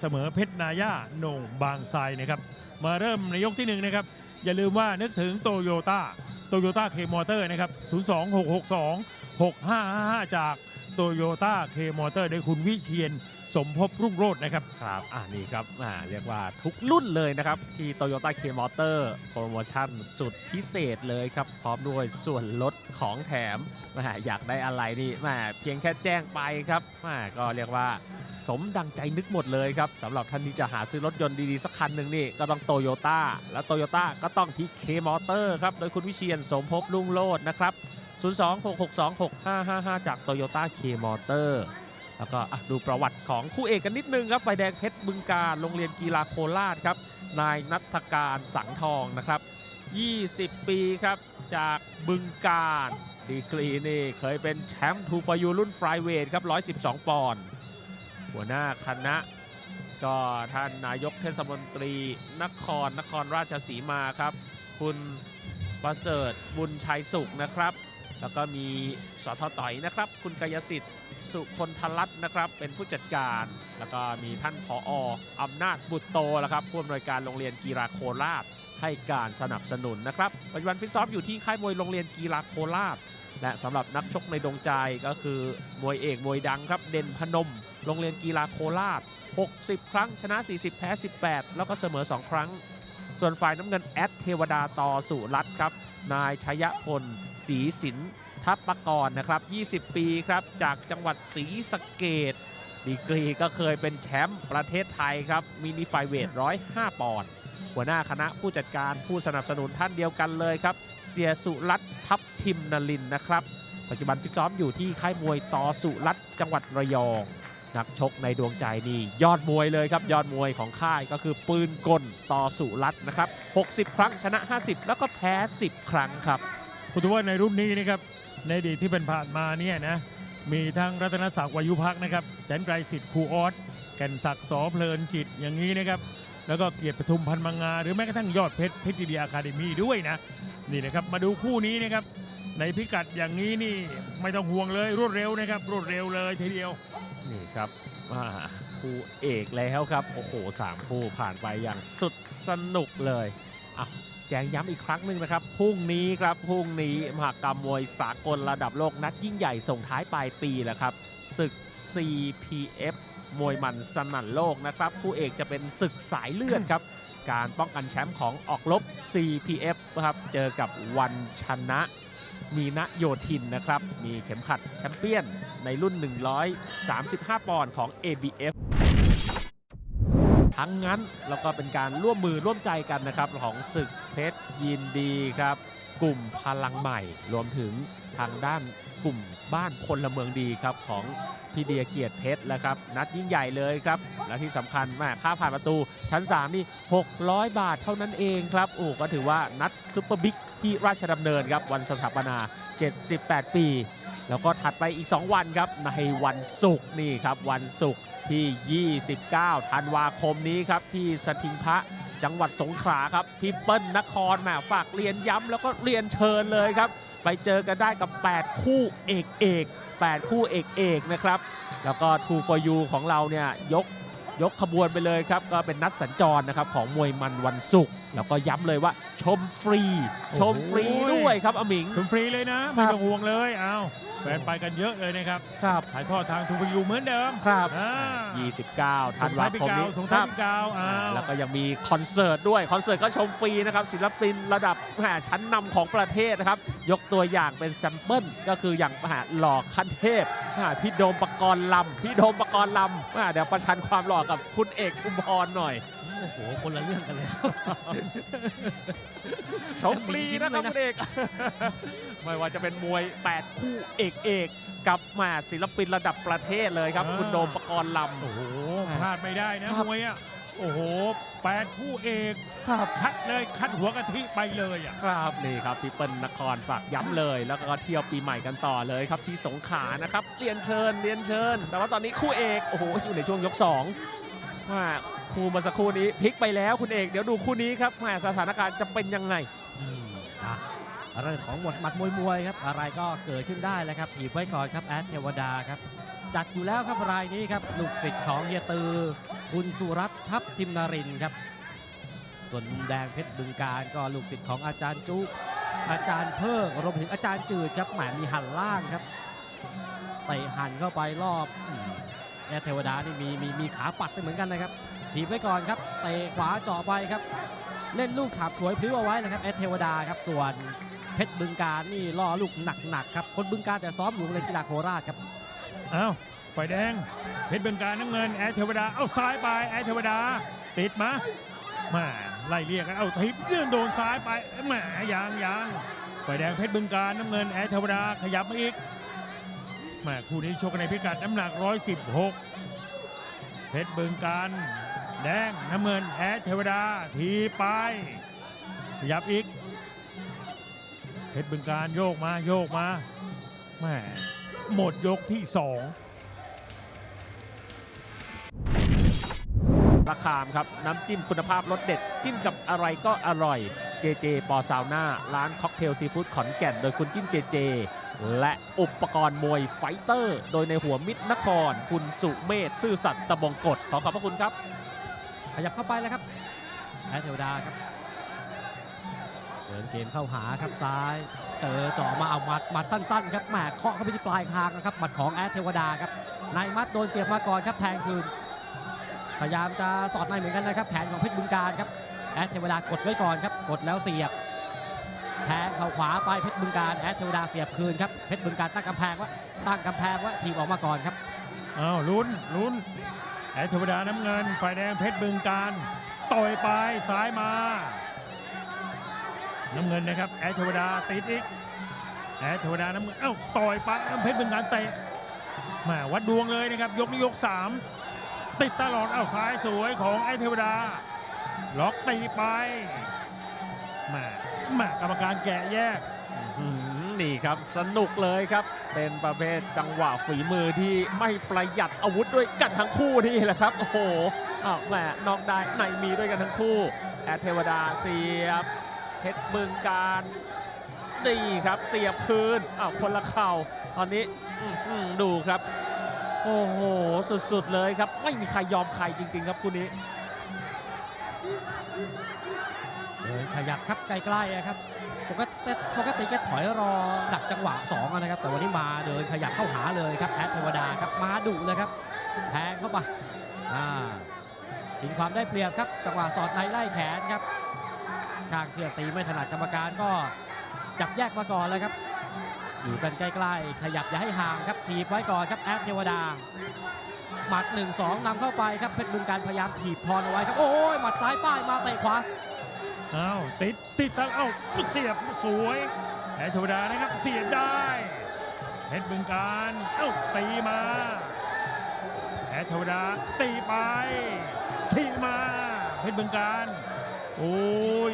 เสมอเพชรนาย่าโหน่งบางไทรนะครับ มาเริ่มในยกที่หนึ่งนะครับ อย่าลืมว่านึกถึงโตโยต้าโตโยต้าเคมอเตอร์นะครับ 02662 6555 จาก โตโยต้าเคมอเตอร์โดยคุณวิเชียนสมภพรุ่งโรจน์นะครับ ครับอ่านี่ครับอ่าเรียกว่าทุกรุ่นเลยนะครับ ที่ Toyota K Motor โปรโมชั่นสุดพิเศษเลยครับ พร้อมด้วยส่วนลดของแถมแหมอยากได้อะไรนี่แหมเพียงแค่แจ้งไปครับแหมก็เรียกว่าสมดังใจนึกหมดเลยครับสำหรับท่านที่จะหาซื้อรถยนต์ดีๆ สักคันหนึ่งนี่ก็ต้องโตโยต้าและโตโยต้าก็ต้องที่ K Motor ครับ โดยคุณวิเชียนสมภพลุ่งโลดนะครับ 026626555 จาก Toyota K Motor แล้วก็ดูประวัติของคู่เอกกันนิดนึงครับ ไฟแดงเพชรบึงการโรงเรียนกีฬาโคราชครับ นายนัทการสังทองนะครับ 20 ปีครับจากบึงการดีกรีนี่เคยเป็นแชมป์ทูฟยูรุ่นฟลายเวทครับ 112 ปอนด์หัวหน้าคณะ ก็ท่านนายกเทศมนตรีนครนครราชสีมาครับ คุณประเสริฐบุญชัยสุขนะครับ แล้วก็มีสทต่อยนะครับ คุณกายสิทธิ์สุคนทลัตน์นะครับ เป็นผู้จัดการ แล้วก็มีท่านผออำนาจบุตรโตนะครับผู้อำนวยการโรงเรียนกีฬาโคราชให้การสนับสนุนนะครับปัจจุบันฟิตซ้อมอยู่ที่ค่ายมวยโรงเรียนกีฬาโคราช และสำหรับนักชกในดวงใจก็คือมวยเอกมวยดังครับ เด่นพนม โรงเรียนกีฬาโคราช 60 ครั้งชนะ 40 แพ้ 18 แล้วก็เสมอ 2 ครั้ง ส่วนฝ่ายน้ำเงินแอดเทวดาต่อสุรัตครับ นายชยพลศรีสินทัพปกรณ์นะครับ 20 ปีครับ จากจังหวัดศรีสะเกดดีกรีก็เคยเป็นแชมป์ประเทศไทยครับ มินิไฟเวท 105 ปอนด์หัวหน้าคณะผู้จัดการผู้สนับสนุนท่านเดียวกันเลยครับ เสียสุรัตทัพทิมนลินนะครับ ปัจจุบันฟิตซ้อมอยู่ที่ค่ายมวยต่อสุรัตจังหวัดระยอง นักชกในดวงใจนี่ยอดมวยเลยครับ ยอดมวยของค่ายก็คือปืนกลต่อสุรัตน์นะครับ 60 ครั้งชนะ 50 แล้วก็แพ้ 10 ครั้งครับพูดถึงว่าในรุ่นนี้นะครับในอดีตที่เป็นผ่านมาเนี่ยนะมีทั้งรัตนศักดิ์วายุพักนะครับแสนไกรสิทธิ์ครูออสแก่นศักดิ์สอเพลินจิตอย่างนี้นะครับแล้วก็เกียรติปทุมพันธ์มังงา หรือแม้กระทั่งยอดเพชรเพชรยิดีอาคาเดมี่ด้วยนะนี่นะครับมาดูคู่นี้นะครับ ในพิกัดอย่างนี้นี่ไม่ต้องห่วงเลยรวดเร็วนะครับ รวดเร็วเลยทีเดียว นี่ครับอ่าคู่เอกแล้วครับ โอ้โหสามคู่ผ่านไปอย่างสุดสนุกเลยอะแจ้งย้ำอีกครั้งหนึ่งนะครับพรุ่งนี้ครับพรุ่งนี้มหากรรมมวยสากลระดับโลกนัดยิ่งใหญ่ส่งท้ายปลายปีแหละครับศึก CPF มวยมันสนั่นโลกนะครับคู่เอกจะเป็นศึกสายเลือดครับ การป้องกันแชมป์ของออกลบ CPF นะครับเจอกับวันชนะ มีณโยธินนะครับ มีเข็มขัดแชมเปี้ยนในรุ่น 135 ปอนด์ของ ABF ทั้งนั้นแล้วก็เป็นการร่วมมือร่วมใจกันนะครับของศึกเพชรยินดีครับ กลุ่มพลังใหม่ รวมถึงทางด้านกลุ่มบ้านพลเมืองดีครับของพี่เดียเกียรติเพชรแล้วครับ นัดยิ่งใหญ่เลยครับ และที่สำคัญแม่ค่าผ่านประตูชั้น 3 นี่ 600 บาทเท่านั้นเองครับโอ้ก็ถือว่านัดซุปเปอร์บิ๊กที่ราชดำเนินครับ วันสถาปนา 78 ปี แล้วก็ถัดไปอีก 2 วันครับ ในวันศุกร์นี่ครับ วันศุกร์ ที่ 29 ธันวาคมนี้ครับ ที่สถิงพระจังหวัดสงขลาครับพี่เปิ้ลนครแหมาฝากเรียนย้ำแล้วก็เรียนเชิญเลยครับ ไปเจอกันได้กับ 8 คู่เอกเอก8คู่เอกเอกนะครับ แล้วก็ True for You ของเราเนี่ยยกยกขบวนไปเลยครับ ก็เป็นนัดสัญจรนะครับของมวยมันวันศุกร์แล้วก็ย้ำเลยว่าชมฟรี ชมฟรีด้วยครับอมิงชมฟรีเลยนะ ไม่ต้องห่วงเลยเอาแฟนไปกันเยอะเลยนะครับครับ ถ่ายทอดทางทูบยูเหมือนเดิมครับ อ่า29 ธันวาคมนี้ส่งคท้ายรับปีเก่าส่งท้ายปีเก่าอ้าอ่าว แล้วก็ยังมีคอนเสิร์ตด้วย คอนเสิร์ตก็ชมฟรีนะครับ ศิลปินระดับแหมชั้นนำของประเทศนะครับ ยกตัวอย่างเป็นแซมเปิลก็คืออย่างมหาหล่อขั้นเทพอ่าพี่โดมปกรณ์ลำพี่โดมปกรณ์ลำอ่าเดี๋ยวประชันความหล่อกับคุณเอกชุมพรหน่อย โอ้โห คนละเรื่องกันเลยครับชมฟรีนะครับคุณเอก ไม่ว่าจะเป็นมวย 8 คู่เอกเอกกับแหมาศิลปินระดับประเทศเลยครับ อ่า คุณโดมปกรณ์ลำ โอ้โหพลาดไม่ได้นะครับ มวยอะโอ้โหแปดคู่เอกครับ คัดเลยคัดหัวกะทิไปเลยอะ ครับนี่ครับพี่เปิ้ลนครฝากย้ำเลย แล้วก็เที่ยวปีใหม่กันต่อเลยครับที่สงขลานะครับเรียนเชิญเรียนเชิญ แต่ว่าตอนนี้คู่เอกโอ้โหอยู่ในช่วงยก2ว่า คู่เมาสักครู่นี้พลิกไปแล้วคุณเอก เดี๋ยวดูคู่นี้ครับแหมสถานการณ์จะเป็นยังไงอืมอะเรื่องของหมดหมัดมวยมวยครับ อะไรก็เกิดขึ้นได้แล้วครับถีบไว้ก่อนครับแอดเทวดาครับ จัดอยู่แล้วครับรายนี้ครับลูกศิษย์ของเฮียตือ คุณสุรัตน์ทัพทิมนารินทร์ครับ ส่วนมุมแดงเพชรบึงการก็ลูกศิษย์ของอาจารย์จุ อาจารย์เพิกรวมถึงอาจารย์จืดครับแหมมีหันล่างครับเตะหันเข้าไปรอบอืมแอร์เทวดานี่มีมีมีขาปัดด้วยเหมือนกันนะครับ ถีบไว้ก่อนครับเตะขวาเจาะไปครับ เล่นลูกฉาบฉวยพลิ้วเอาไว้นะครับแอดเทวดาครับส่วนเพชรบึงการนี่ล่อลูกหนักๆครับคนบึงการแต่ซ้อมอยู่โรงเรียนกีฬาโคราชครับเอ้าไฟแดง เพชรบืองการน้ำเงินแอร์เทวดาเอ้าซ้ายไปแอร์เทวดา ติดมามาไล่เรียกกันเอ้าทิปยื่นโดนซ้ายไปแหมยางยางไฟแดงเพชรบืองการน้ำเงินแอร์เทวดาขยับมาอีกแหมาคู่นี้ชกกันในพิกัดน้ำหนัก 116 เพชรบืองการ แดงน้ำเงินแอร์เทวดาทีไปขยับอีกเพชรบึงการโยกมาโยกมาแม่หมดยกที่สองราคามครับ น้ำจิ้มคุณภาพรสเด็ด จิ้มกับอะไรก็อร่อย เจเจปอซาวน่า ร้านค็อกเทลซีฟู้ดขอนแก่น โดยคุณจิ้มเจเจ และอุปกรณ์มวยไฟเตอร์ โดยในหัวมิตรนคร คุณสุเมธซื่อสัตย์ตะบงกฎขอขอบพระคุณครับ ขยับเข้าไปแล้วครับแอดเทวดาครับเดินเกมเข้าหาครับซ้าย เจอจ่อมาเอาหมัดหมัดสั้นๆครับแหมเคาะเข้าไปที่ปลายคางนะครับหมัดของแอดเทวดาครับนายมัดโดนเสียบมาก่อนครับแทงคืน พยายามจะสอดในเหมือนกันนะครับแผนของเพชรบึงการครับแอดเทวดากดไว้ก่อนครับกดแล้วเสียบแทงเข่าขวาไปเพชรบึงการแอดเทวดาเสียบคืนครับเพชรบึงการตั้งกำแพงว่าตั้งกำแพงว่าทีบออกมาก่อนครับอ้าวลุ้นลุ้น แอร์เทวดาน้ำเงิน ฝ่ายแดงเพชรบึงการต่อยไปซ้ายมา น้ำเงินนะครับแอร์เทวดาติดอีกแอร์เทวดาน้ำเงินเอ้าต่อยไปเอ้าเพชรบึงการเตะมาวัดดวงเลยนะครับ ยกนี้ยกสามติดตลอดเอ้าซ้ายสวยของแอร์เทวดา ล็อกตีไปมามากรรมการแกะแยก นี่ครับ สนุกเลยครับ เป็นประเภทจังหวะฝีมือที่ไม่ประหยัดอาวุธด้วยกันทั้งคู่นี่แหละครับ โอ้โหอ้าวแหมนอกได้ในมีด้วยกันทั้งคู่ แอดเทวดาเสียบเพชรบึงการดีครับเสียบคืนอ้าวคนละเข่าตอนนี้ดูครับ โอ้โห สุดๆเลยครับ ไม่มีใครยอมใครจริง ๆ ครับคู่นี้เดินขยับครับใกล้ๆอะครับ ปกติปกติแกถอยรอดักจังหวะ2อะนะครับ แต่วันนี้มาเดินขยับเข้าหาเลยครับแอดเทวดาครับมาดุเลยครับแทงเข้าไปอ่าชิงความได้เปรียบครับจังหวะสอดในไล่แขนครับข้างเชือกตีไม่ถนัดกรรมการก็จับแยกมาก่อนเลยครับ อยู่กันใกล้ๆขยับอย่าให้ห่างครับถีบไว้ก่อนครับแอดเทวดาหมัด1-2นำเข้าไปครับเพชรบึงการพยายามถีบทอนเอาไว้ครับโอ้ยหมัดซ้ายป้ายมาเตะขวา อ้าวติดติดตั้งเอ้าเสียบสวยแอร์เทวดานะครับเสียบได้เพชรบึงการเอ้าตีมาแอร์เทวดาตีไปทีมาเพชรบึงการโอ้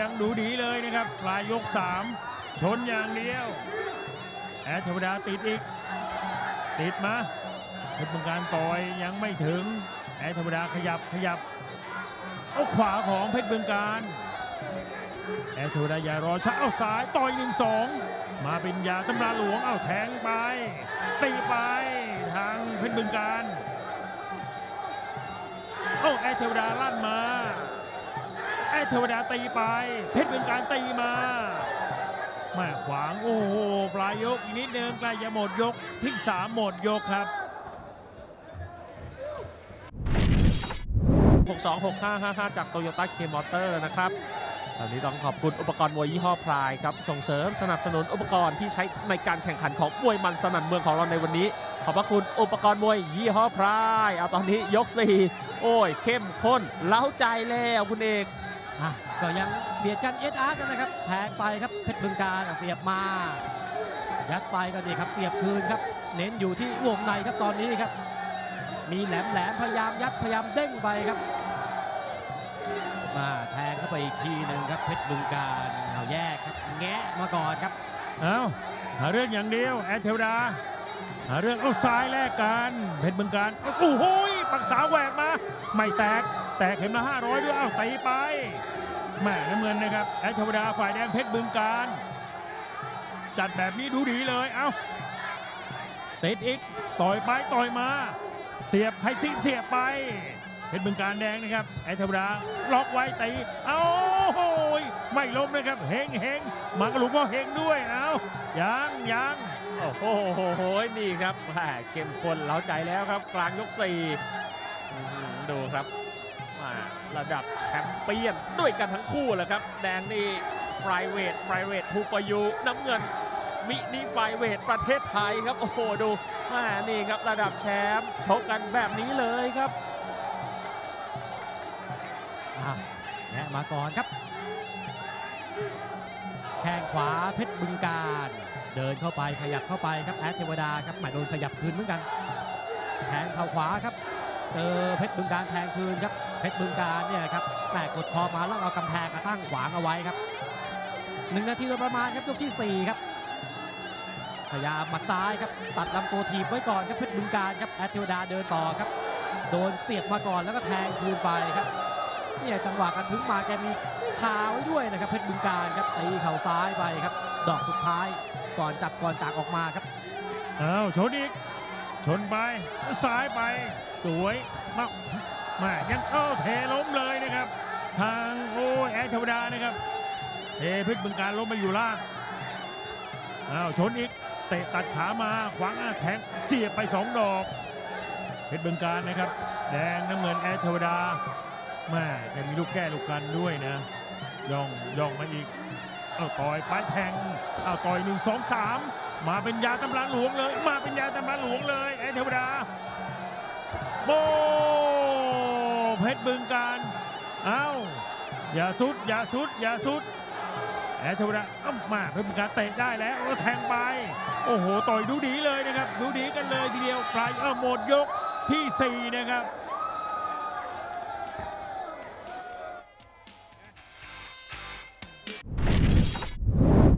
ยังดูดีเลยนะครับปลายยก 3 ชนอย่างเดียวแอร์เทวดาติดอีก ติดมาเพชรบึงการต่อยยังไม่ถึงแอร์เทวดาขยับขยับเอาขวาของเพชรบึงการ แอร์เทวดายารอช้าเอาซ้ายต่อยหนึ่งสองมาเป็นยาตำราหลวงเอาแทงไป ตีไปทางเพชรบึงการโอ้แอร์เทวดาลั่นมา แอร์เทวดาตีไป เพชรบึงการตีมาแมาขวางโอ้โหปลายยกอีกนิดนึงใกล้จะหมดยกที่สามหมดยกครับ626555 จากโตโยต้าเคมอเตอร์นะครับ ตอนนี้ต้องขอบคุณอุปกรณ์มวยยี่ห้อพรายครับส่งเสริมสนับสนุนอุปกรณ์ที่ใช้ในการแข่งขันของมวยมันสนั่นเมืองของเราในวันนี้ ขอบพระคุณอุปกรณ์มวยยี่ห้อพรายเอาตอนนี้ยก4โอ้ยเข้มข้นเล้าใจแล้วคุณเอกอะก็ยังเบียดกันเอสอาร์กันนะครับแทงไปครับเพชรบึงการเสียบมา ยัดไปก็นี่ครับเสียบคืนครับ เน้นอยู่ที่วงในครับตอนนี้ครับ มีแหลมแหลมพยายามยัดพยายามเด้งไปครับ มาแทงเข้าไปอีกทีหนึ่งครับเพชรบึงการเอาแยกครับแงะมาก่อนครับเอาหาเรื่องอย่างเดียวแอดเทวดา หาเรื่องเอาซ้ายแลกกันเพชรบึงการโอ้โหปักษาแหวกมา ไม่แตกแตกเข็มละ500 ด้วยเอาตีไปแม่น้ำเงินนะครับแอดเทวดาฝ่ายแดงเพชรบึงการ จัดแบบนี้ดูดีเลยเอาติดอีกต่อยไปต่อยมา เสียบใครซิเสียบไป เพชรบึงการแดงนะครับไอ้ธรรมดาล็อกไว้ตีเอาโอ้ยไม่ล้มนะครับเฮงเฮงมากระหลุกก็เฮงด้วยเอายังยังโอ้โหนี่ครับแหม่เข้มข้นเล้าใจแล้วครับ กลางยกสี่ดูครับม่ระดับแชมเปี้ยนด้วยกันทั้งคู่แหละครับ แดงนี่ไฟเวทไฟเวทฮูฟยูน้ำเงินมินิไฟเวทประเทศไทยครับ โอ้โห ดูแหมนี่ครับ ระดับแชมป์ชกกันแบบนี้เลยครับ มาก่อนครับ แข้งขวาเพชรบึงการ เดินเข้าไปขยับเข้าไปครับแอดเทวดาครับหมายโดนขยับคืนเหมือนกันแทงเข่าขวาครับ เจอเพชรบึงการแทงคืนครับเพชรบึงการเนี่ยครับแตกกดคอมาแล้วเอากำแพงมาตั้งขวางเอาไว้ครับหนึ่งนาทีโดยประมาณครับยกที่สี่ครับพยายามหมัดซ้ายครับตัดลำตัวทีบไว้ก่อนครับเพชรบึงการครับแอดเทวดาเดินต่อครับ โดนเสียบมาก่อนแล้วก็แทงคืนไปครับ เนี่ยจังหวะกระทุ้งมาแกมีคาไว้ด้วยนะครับเพชรบึงการครับตีเข่าซ้ายไปครับ ดอกสุดท้ายก่อนจับก่อนจากออกมาครับเอาชนอีก ชนไปซ้ายไปสวยมากแมายังเข้าเทล้มเลยนะครับ ทางโอ้แอดธรรมดานะครับเทเพชรบึงการล้มมาอยู่ล่างอ้าวชนอีกเตะตัดขามาขวางหน้าแทงเสียบไปสองดอก เพชรบึงการนะครับ แดงน้ำเงินแอดเทวดา แม่แกมีลูกแก้ลูกกันด้วยนะย่องย่องมาอีกเอาต่อยไปแทงเอาต่อยหนึ่งสองสามมาเป็นยาตำราหลวงเลย มาเป็นยาตำราหลวงเลยไอ้เทวดาโบเพชรบึงการเอาอย่าสุดอย่าสุดอย่าสุดไอ้เทวดาเอ้ามาเพชรบึงการเตะได้แล้วแล้วแทงไปโอ้โหต่อยดูดีเลยนะครับ ดูดีกันเลยทีเดียวปลายเออหมดยกที่สี่นะครับ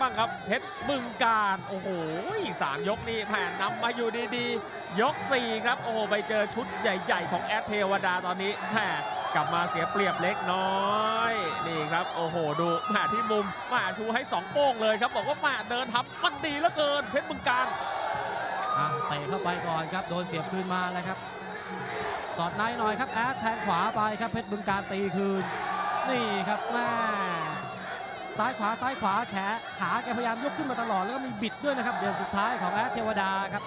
บ้างครับ เพชรบึงการ โอ้โหสามยกนี่แผ่นนำมาอยู่ดีๆ ยก 4 ครับ โอ้โห ไปเจอชุดใหญ่ ๆ ของแอดเทวดาตอนนี้แหมกลับมาเสียเปรียบเล็กน้อย นี่ครับ โอ้โห ดูแหมที่มุมแหมาชูให้ 2 โป้งเลยครับ บอกว่าแหมเดินทำมันดีเหลือเกิน เพชรบึงการเตะเข้าไปก่อนครับ โดนเสียบคืนมาแล้วครับ สอดในหน่อยครับแอดแทงขวาไปครับ เพชรบึงการตีคืน นี่ครับแม่ ซ้ายขวาซ้ายขวาแขนขาแกพยายามยกขึ้นมาตลอดแล้วก็มีบิดด้วยนะครับ เดือนสุดท้ายของแอดเทวดาครับ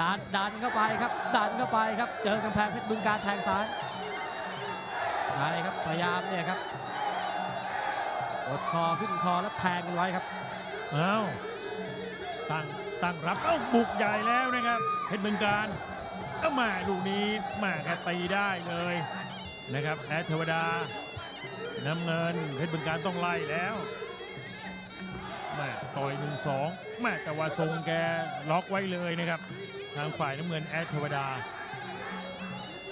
ดันดันเข้าไปครับ ดันเข้าไปครับ เจอกำแพงเพชรบึงการแทงซ้ายใช่ครับพยายามเนี่ยครับกดคอขึ้นคอแล้วแทงกันไว้ครับเอาตั้งตั้งรับเอ้าบุกใหญ่แล้วนะครับเพชรบึงการเอ้ามาลูกนี้มาแกตีได้เลยนะครับแอดเทวดา น้ำเงินเพชรบึงการต้องไล่แล้วแม่ต่อยหนึ่งสองแม่แต่ว่าทรงแกล็อกไว้เลยนะครับ ทางฝ่ายน้ำเงินแอดเทวดา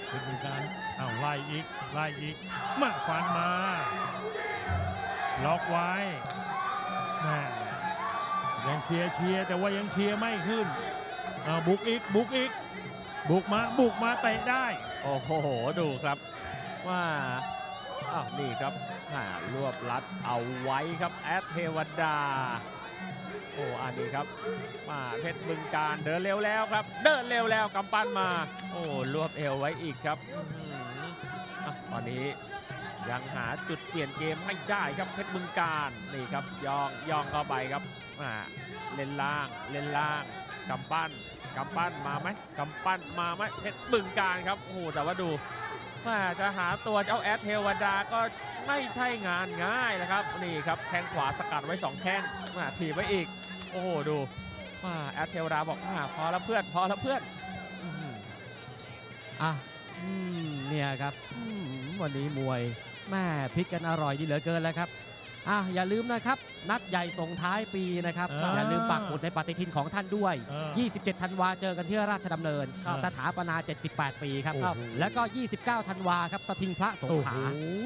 เพชรบึงการอ้าวไล่อีกไล่อีกมาฟันมาล็อกไว้แม่ยังเชียร์เชียร์แต่ว่ายังเชียร์ไม่ขึ้นอ้าวบุกอีกบุกอีกบุกมาบุกมาเตะได้ โอ้โห ดูครับว่า อ้าวนี่ครับอ่ารวบรัดเอาไว้ครับแอดเทวดา โอ้อันนี้ครับ มาเพชรบึงการเดินเร็วแล้วครับ เดินเร็วแล้วกำปั้นมา โอ้รวบเอวไว้อีกครับอื้อตอนนี้ยังหาจุดเปลี่ยนเกมไม่ได้ครับเพชรบึงการนี่ครับยองยองเข้าไปครับอ่าเล่นล่างเล่นล่างกำปั้นกำปั้นมาไหมกำปั้นมาไหมเพชรบึงการครับโอ้โหแต่ว่าดู แม่จะหาตัวเจ้าแอดเทวดาก็ไม่ใช่งานง่ายนะครับ นี่ครับแข้งขวาสกัดไว้สองแข้งมาถีบไว้อีก โอ้โหดูว่าแอดเทวดาบอกอ่าพอแล้วเพื่อนพอแล้วเพื่อนอื้อหืออะอืมเนี่ยครับอืมวันนี้มวยแม่พลิกกันอร่อยดีเหลือเกินแล้วครับอะอย่าลืมนะครับ นัดใหญ่ส่งท้ายปีนะครับอ่าอย่าลืมปักหมุดในปฏิทินของท่านด้วยเออ27 ธันวาเจอกันที่ราชดำเนินครับสถาปนา 78 ปีครับโอ้โหแล้วก็ 29 ธันวาครับสถิงพระสงโอ้ขโหลา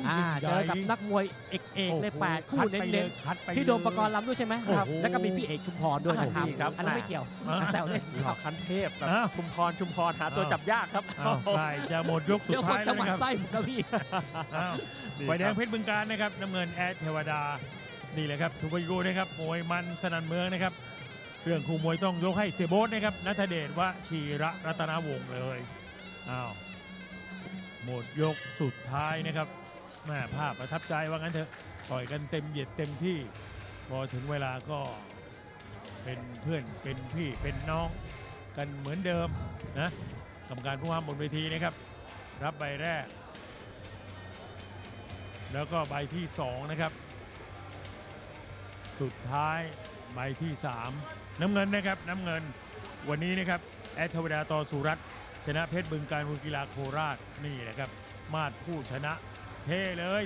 อ่ายิ่งใหญ่เจอกับนักมวยเอกเอกเลยโอ้โหแปดคู่คัดไปเน้นลยคัดไปๆพี่โดมเลยประกรณ์ลำด้วยใช่ไหมโอ้โหครับ แล้วก็มีพี่เอกชุมพรด้วยนะครับดีครับอันนั้นไม่เกี่ยวอ่าแซวเล่นหลอกคันเทพแบบอ้าวชุมพรชุมพรหาตัวจับยากครับอ้าวใกล้จะหมดยกสุดเดี๋ยวคท้านยจะแล้วหมันนะครับไส้ผมนะพี่อ้าวดีไฟแดคงรับเพชรบึงการนะครับน้ำเงินแอดเทวดา นี่แหละครับทุกวายุนะครับมวยมันสนันเมืองนะครับเรื่องคู่มวยต้องยกให้เสียโบ๊ทนะครับนัทเดชวชีระรัตนวงศ์เลยอ้าวหมดยกสุดท้ายนะครับแม่ภาพประทับใจว่างั้นเถอะต่อยกันเต็มเหยียดเต็มที่พอถึงเวลาก็เป็นเพื่อนเป็นพี่เป็นน้องกันเหมือนเดิมนะกรรมการผู้ห้ามบนเวทีนะครับ รับใบแรก แล้วก็ใบที่ 2 นะครับ สุดท้ายใบที่ 3 น้ำเงินนะครับน้ำเงิน วันนี้นะครับแอดทวดาตอสุรัตน์ชนะเพชรบึงการวุกีฬาโคราชนี่นะครับ มาดผู้ชนะเท่เลย